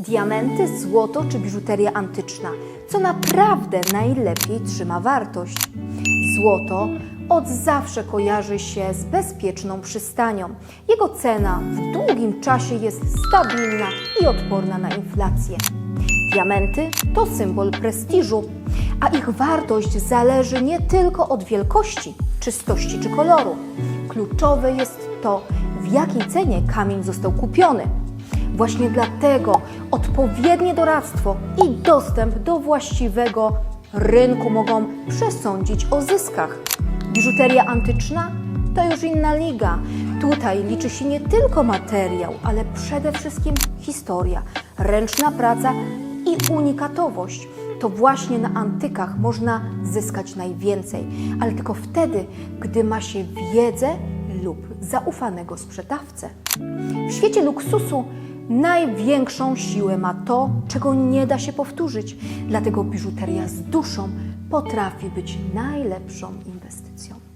Diamenty, złoto czy biżuteria antyczna? Co naprawdę najlepiej trzyma wartość? Złoto od zawsze kojarzy się z bezpieczną przystanią. Jego cena w długim czasie jest stabilna i odporna na inflację. Diamenty to symbol prestiżu, a ich wartość zależy nie tylko od wielkości, czystości czy koloru. Kluczowe jest to, w jakiej cenie kamień został kupiony. Właśnie dlatego odpowiednie doradztwo i dostęp do właściwego rynku mogą przesądzić o zyskach. Biżuteria antyczna to już inna liga. Tutaj liczy się nie tylko materiał, ale przede wszystkim historia, ręczna praca i unikatowość. To właśnie na antykach można zyskać najwięcej, ale tylko wtedy, gdy ma się wiedzę lub zaufanego sprzedawcę. W świecie luksusu największą siłę ma to, czego nie da się powtórzyć. Dlatego biżuteria z duszą potrafi być najlepszą inwestycją.